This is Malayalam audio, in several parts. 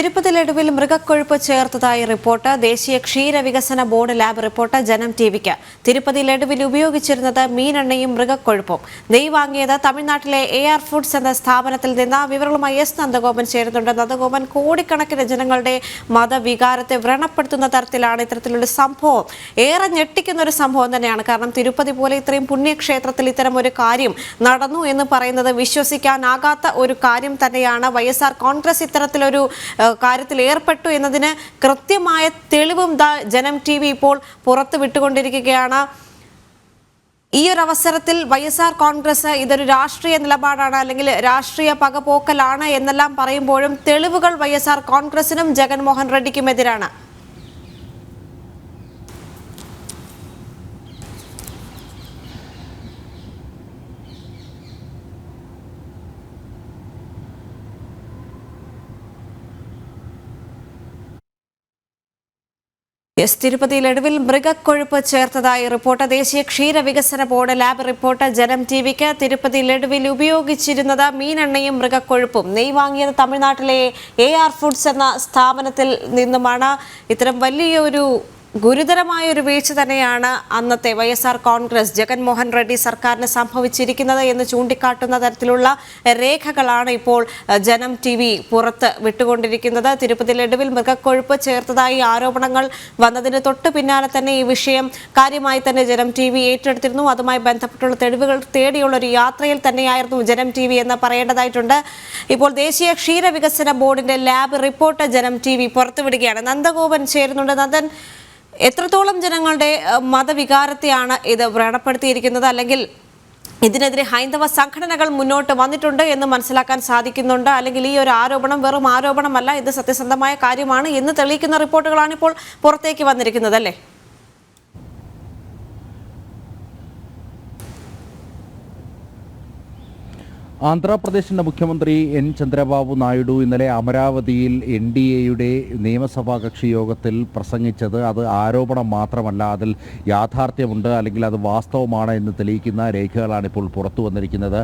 തിരുപ്പതി ലഡുവിൽ മൃഗക്കൊഴുപ്പ് ചേർത്തതായി റിപ്പോർട്ട്. ദേശീയ ക്ഷീര വികസന ബോർഡ് ലാബ് റിപ്പോർട്ട് ജനം ടിവിക്ക്. തിരുപ്പതി ലഡുവിൽ ഉപയോഗിച്ചിരുന്നത് മീനെണ്ണയും മൃഗക്കൊഴുപ്പും. നെയ് വാങ്ങിയത് തമിഴ്നാട്ടിലെ എ ആർ ഫുഡ്സ് എന്ന സ്ഥാപനത്തിൽ നിന്ന്. വിവരങ്ങളുമായി എസ് നന്ദഗോപൻ ചേരുന്നുണ്ട്. നന്ദഗോപൻ കോടിക്കണക്കിന് ജനങ്ങളുടെ മതവികാരത്തെ വ്രണപ്പെടുത്തുന്ന തരത്തിലാണ് ഇത്തരത്തിലൊരു സംഭവം. ഏറെ ഞെട്ടിക്കുന്ന ഒരു സംഭവം തന്നെയാണ്. കാരണം തിരുപ്പതി പോലെ ഇത്രയും പുണ്യക്ഷേത്രത്തിൽ ഇത്തരം ഒരു കാര്യം നടന്നു എന്ന് പറയുന്നത് വിശ്വസിക്കാനാകാത്ത ഒരു കാര്യം തന്നെയാണ്. വൈ കോൺഗ്രസ് ഇത്തരത്തിലൊരു കാര്യത്തിൽ ഏർപ്പെട്ടു എന്നതിന് കൃത്യമായ തെളിവും ജനം ടി വി ഇപ്പോൾ പുറത്തു വിട്ടുകൊണ്ടിരിക്കുകയാണ്. ഈ ഒരു അവസരത്തിൽ വൈ എസ് ആർ കോൺഗ്രസ് ഇതൊരു രാഷ്ട്രീയ നിലപാടാണ് അല്ലെങ്കിൽ രാഷ്ട്രീയ പകപോക്കലാണ് എന്നെല്ലാം പറയുമ്പോഴും തെളിവുകൾ വൈ എസ് ആർ കോൺഗ്രസിനും ജഗൻമോഹൻ റെഡ്ഡിക്കും എതിരാണ്. എസ് തിരുപ്പതിയിൽ ഒടുവിൽ മൃഗക്കൊഴുപ്പ് ചേർത്തതായി റിപ്പോർട്ട്. ദേശീയ ക്ഷീര വികസന ബോർഡ് ലാബ് റിപ്പോർട്ട്. ജനം ടിവിക്ക് തിരുപ്പതി ലഡുവിൽ ഉപയോഗിച്ചിരുന്നത് മീനെണ്ണയും മൃഗക്കൊഴുപ്പും. നെയ് വാങ്ങിയത് തമിഴ്നാട്ടിലെ എ ആർ ഫുഡ്സ് എന്ന സ്ഥാപനത്തിൽ നിന്നുമാണ്. ഇത്തരം വലിയൊരു ഗുരുതരമായ ഒരു വീഴ്ച തന്നെയാണ് അന്നത്തെ Y S R Congress Jaganmohan Reddy സർക്കാരിന് സംഭവിച്ചിരിക്കുന്നത് എന്ന് ചൂണ്ടിക്കാട്ടുന്ന തരത്തിലുള്ള രേഖകളാണ് ഇപ്പോൾ ജനം ടി വി പുറത്ത് വിട്ടുകൊണ്ടിരിക്കുന്നത്. തിരുപ്പതി ലഡുവിൽ മൃഗക്കൊഴുപ്പ് ചേർത്തതായി ആരോപണങ്ങൾ വന്നതിന് തൊട്ട് പിന്നാലെ തന്നെ ഈ വിഷയം കാര്യമായി തന്നെ ജനം ടി വി ഏറ്റെടുത്തിരുന്നു. അതുമായി ബന്ധപ്പെട്ടുള്ള തെളിവുകൾ തേടിയുള്ള ഒരു യാത്രയിൽ തന്നെയായിരുന്നു ജനം ടി വി എന്ന് പറയേണ്ടതായിട്ടുണ്ട്. ഇപ്പോൾ ദേശീയ ക്ഷീരവികസന ബോർഡിന്റെ lab report Janam T V പുറത്തുവിടുകയാണ്. Nandagopan ചേരുന്നുണ്ട്. നന്ദൻ എത്രത്തോളം ജനങ്ങളുടെ മതവികാരത്തെയാണ് ഇത് വ്രണപ്പെടുത്തിയിരിക്കുന്നത്? അല്ലെങ്കിൽ ഇതിനെതിരെ ഹൈന്ദവ സംഘടനകൾ മുന്നോട്ട് വന്നിട്ടുണ്ട് എന്ന് മനസ്സിലാക്കാൻ സാധിക്കുന്നുണ്ട്? അല്ലെങ്കിൽ ഈ ഒരു ആരോപണം വെറും ആരോപണമല്ല ഇത് സത്യസന്ധമായ കാര്യമാണ് എന്ന് തെളിയിക്കുന്ന റിപ്പോർട്ടുകളാണ് ഇപ്പോൾ പുറത്തേക്ക് വന്നിരിക്കുന്നത് അല്ലേ? ആന്ധ്രാപ്രദേശിന്റെ മുഖ്യമന്ത്രി എൻ. ചന്ദ്രബാബു നായിഡു ഇന്നലെ അമരാവതിയിൽ എൻ ഡി എയുടെ നിയമസഭാ കക്ഷി യോഗത്തിൽ പ്രസംഗിച്ചത്. അത് ആരോപണം മാത്രമല്ല അതിൽ യാഥാർത്ഥ്യമുണ്ട് അല്ലെങ്കിൽ അത് വാസ്തവമാണ് എന്ന് തെളിയിക്കുന്ന രേഖകളാണ് ഇപ്പോൾ പുറത്തു വന്നിരിക്കുന്നത്.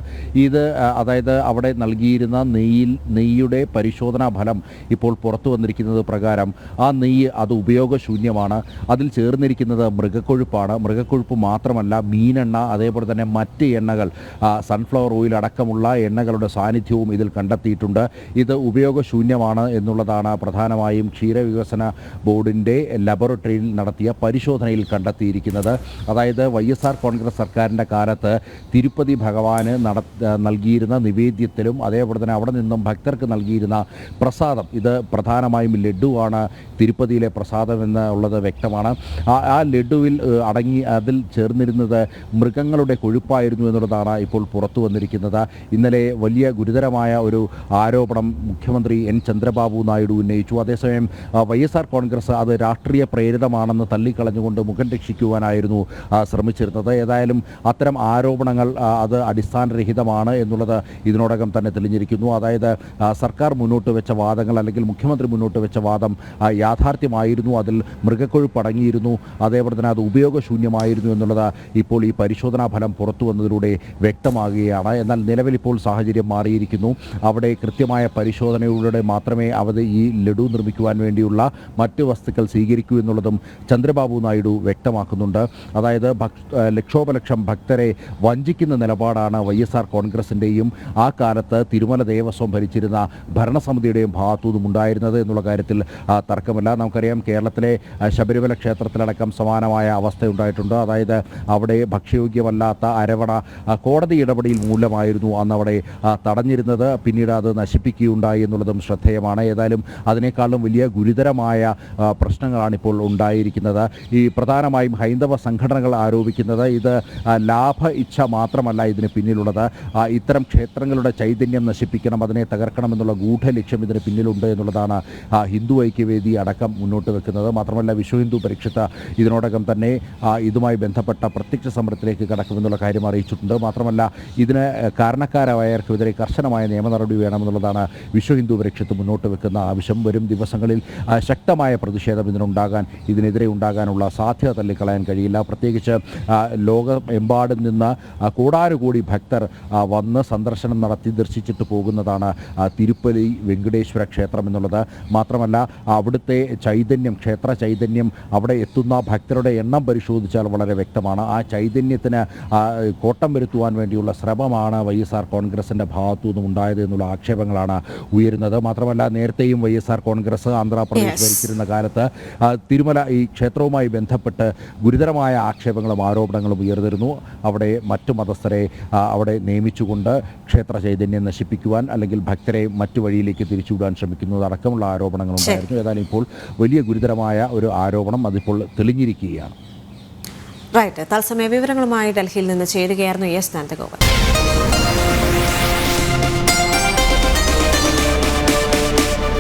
ഇത് അതായത് അവിടെ നൽകിയിരുന്ന നെയ്യിൽ നെയ്യുടെ പരിശോധനാ ഫലം ഇപ്പോൾ പുറത്തു വന്നിരിക്കുന്നത് പ്രകാരം ആ നെയ്യ് അത് ഉപയോഗശൂന്യമാണ്. അതിൽ ചേർന്നിരിക്കുന്നത് മൃഗക്കൊഴുപ്പാണ്. മൃഗക്കൊഴുപ്പ് മാത്രമല്ല മീനെണ്ണ അതേപോലെ തന്നെ മറ്റ് എണ്ണകൾ സൺഫ്ലവർ ഓയിൽ അടക്കമുള്ള എണ്ണകളുടെ സാന്നിധ്യവും ഇതിൽ കണ്ടെത്തിയിട്ടുണ്ട്. ഇത് ഉപയോഗശൂന്യമാണ് എന്നുള്ളതാണ് പ്രധാനമായും ക്ഷീരവികസന ബോർഡിന്റെ ലബോറട്ടറിയിൽ നടത്തിയ പരിശോധനയിൽ കണ്ടെത്തിയിരിക്കുന്നത്. അതായത് വൈ എസ് ആർ കോൺഗ്രസ് സർക്കാരിന്റെ കാലത്ത് തിരുപ്പതി ഭഗവാന് നട നൽകിയിരുന്ന നിവേദ്യത്തിലും അതേപോലെ തന്നെ അവിടെ നിന്നും ഭക്തർക്ക് നൽകിയിരുന്ന പ്രസാദം. ഇത് പ്രധാനമായും ലഡുവാണ് തിരുപ്പതിയിലെ പ്രസാദം എന്നുള്ളത് വ്യക്തമാണ്. ആ ലഡുവിൽ അടങ്ങി അതിൽ ചേർന്നിരുന്നത് മൃഗങ്ങളുടെ കൊഴുപ്പായിരുന്നു എന്നുള്ളതാണ് ഇപ്പോൾ പുറത്തു വന്നിരിക്കുന്നത്. ഇന്നലെ വലിയ ഗുരുതരമായ ഒരു ആരോപണം മുഖ്യമന്ത്രി എൻ ചന്ദ്രബാബു നായിഡു ഉന്നയിച്ചു. അതേസമയം വൈ എസ് ആർ കോൺഗ്രസ് അത് രാഷ്ട്രീയ പ്രേരിതമാണെന്ന് തള്ളിക്കളഞ്ഞുകൊണ്ട് മുഖം രക്ഷിക്കുവാനായിരുന്നു ശ്രമിച്ചിരുന്നത്. ഏതായാലും അത്തരം ആരോപണങ്ങൾ അത് അടിസ്ഥാനരഹിതമാണ് എന്നുള്ളത് ഇതിനോടകം തന്നെ തെളിഞ്ഞിരിക്കുന്നു. അതായത് സർക്കാർ മുന്നോട്ട് വെച്ച വാദങ്ങൾ അല്ലെങ്കിൽ മുഖ്യമന്ത്രി മുന്നോട്ട് വെച്ച വാദം യാഥാർത്ഥ്യമായിരുന്നു അതിൽ മൃഗക്കൊഴുപ്പ് അടങ്ങിയിരുന്നു അതേപോലെ തന്നെ അത് ഉപയോഗശൂന്യമായിരുന്നു എന്നുള്ളത് ഇപ്പോൾ ഈ പരിശോധനാ ഫലം പുറത്തു വന്നതിലൂടെ വ്യക്തമാകുകയാണ്. എന്നാൽ നിലവിൽ ഇപ്പോൾ സാഹചര്യം മാറിയിരിക്കുന്നു. അവിടെ കൃത്യമായ പരിശോധനയിലൂടെ മാത്രമേ അവർ ഈ ലഡു നിർമ്മിക്കുവാൻ വേണ്ടിയുള്ള മറ്റ് വസ്തുക്കൾ സ്വീകരിക്കൂ എന്നുള്ളതും ചന്ദ്രബാബു നായിഡു വ്യക്തമാക്കുന്നുണ്ട്. അതായത് ലക്ഷോപലക്ഷം ഭക്തരെ വഞ്ചിക്കുന്ന നിലപാടാണ് വൈ എസ് ആർ കോൺഗ്രസിന്റെയും ആ കാലത്ത് തിരുമല ദേവസ്വം ഭരിച്ചിരുന്ന ഭരണസമിതിയുടെയും ഭാഗത്തു നിന്നും ഉണ്ടായിരുന്നത് എന്നുള്ള കാര്യത്തിൽ തർക്കമില്ല. നമുക്കറിയാം കേരളത്തിലെ ശബരിമല ക്ഷേത്രത്തിലടക്കം സമാനമായ അവസ്ഥയുണ്ടായിട്ടുണ്ട്. അതായത് അവിടെ ഭക്ഷ്യയോഗ്യമല്ലാത്ത അരവണ കോടതി ഇടപെടൽ മൂലമായിരുന്നു അന്ന് അവിടെ തടഞ്ഞിരുന്നത്. പിന്നീട് അത് നശിപ്പിക്കുകയുണ്ടായി എന്നുള്ളതും ശ്രദ്ധേയമാണ്. ഏതായാലും അതിനേക്കാളും വലിയ ഗുരുതരമായ പ്രശ്നങ്ങളാണ് ഇപ്പോൾ ഉണ്ടായിരിക്കുന്നത്. ഈ പ്രധാനമായും ഹൈന്ദവ സംഘടനകൾ ആരോപിക്കുന്നത് ഇത് ലാഭ ഇച്ഛ മാത്രമല്ല ഇതിന് പിന്നിലുള്ളത്. ഇത്തരം ക്ഷേത്രങ്ങളുടെ ചൈതന്യം നശിപ്പിക്കണം അതിനെ തകർക്കണം എന്നുള്ള ഗൂഢലക്ഷ്യം ഇതിന് പിന്നിലുണ്ട് എന്നുള്ളതാണ് ഹിന്ദു ഐക്യവേദി അടക്കം മുന്നോട്ട് വെക്കുന്നത്. മാത്രമല്ല വിശ്വ ഹിന്ദു പരിഷത്ത് ഇതിനോടകം തന്നെ ഇതുമായി ബന്ധപ്പെട്ട പ്രത്യക്ഷ സമരത്തിലേക്ക് കടക്കുമെന്നുള്ള കാര്യം അറിയിച്ചിട്ടുണ്ട്. മാത്രമല്ല ഇതിന് കാരണക്കാർ കുറ്റക്കാരായവർക്കെതിരെ കർശനമായ നിയമ നടപടി വേണമെന്നുള്ളതാണ് വിശ്വ ഹിന്ദു പരിഷത്ത് മുന്നോട്ട് വെക്കുന്ന ആവശ്യം. വരും ദിവസങ്ങളിൽ ശക്തമായ പ്രതിഷേധം ഇതിനുണ്ടാകാൻ ഇതിനെതിരെ ഉണ്ടാകാനുള്ള സാധ്യത തള്ളിക്കളയാൻ കഴിയില്ല. പ്രത്യേകിച്ച് ലോകമെമ്പാടും നിന്ന് കൂടാനുകൂടി ഭക്തർ വന്ന് സന്ദർശനം നടത്തി ദർശിച്ചിട്ട് പോകുന്നതാണ് തിരുപ്പലി വെങ്കടേശ്വര ക്ഷേത്രം എന്നുള്ളത്. മാത്രമല്ല അവിടുത്തെ ചൈതന്യം ക്ഷേത്ര ചൈതന്യം അവിടെ എത്തുന്ന ഭക്തരുടെ എണ്ണം പരിശോധിച്ചാൽ വളരെ വ്യക്തമാണ്. ആ ചൈതന്യത്തിന് കോട്ടം വരുത്തുവാൻ വേണ്ടിയുള്ള ശ്രമമാണ് വൈ എസ് ആർ കോൺഗ്രസിന്റെ ഭാഗത്തു നിന്നും ഉണ്ടായത് എന്നുള്ള ആക്ഷേപങ്ങളാണ് ഉയരുന്നത്. മാത്രമല്ല നേരത്തെയും Y S R Congress Andhra Pradesh. ഭരിച്ചിരുന്ന കാലത്ത് തിരുമല ഈ ക്ഷേത്രവുമായി ബന്ധപ്പെട്ട് ഗുരുതരമായ ആക്ഷേപങ്ങളും ആരോപണങ്ങളും ഉയർന്നിരുന്നു. അവിടെ മറ്റു മതസ്ഥരെ അവിടെ നിയമിച്ചുകൊണ്ട് ക്ഷേത്ര ചൈതന്യം നശിപ്പിക്കുവാൻ അല്ലെങ്കിൽ ഭക്തരെ മറ്റു വഴിയിലേക്ക് തിരിച്ചുവിടാൻ ശ്രമിക്കുന്നത് അടക്കമുള്ള ആരോപണങ്ങളും ഉണ്ടായിരുന്നു. ഏതായാലും ഇപ്പോൾ വലിയ ഗുരുതരമായ ഒരു ആരോപണം അതിപ്പോൾ തെളിഞ്ഞിരിക്കുകയാണ്. റൈറ്റ് തത്സമയ വിവരങ്ങളുമായി ഡൽഹിയിൽ നിന്ന് ചേരുകയായിരുന്നു എസ് നന്ദഗോപാൽ.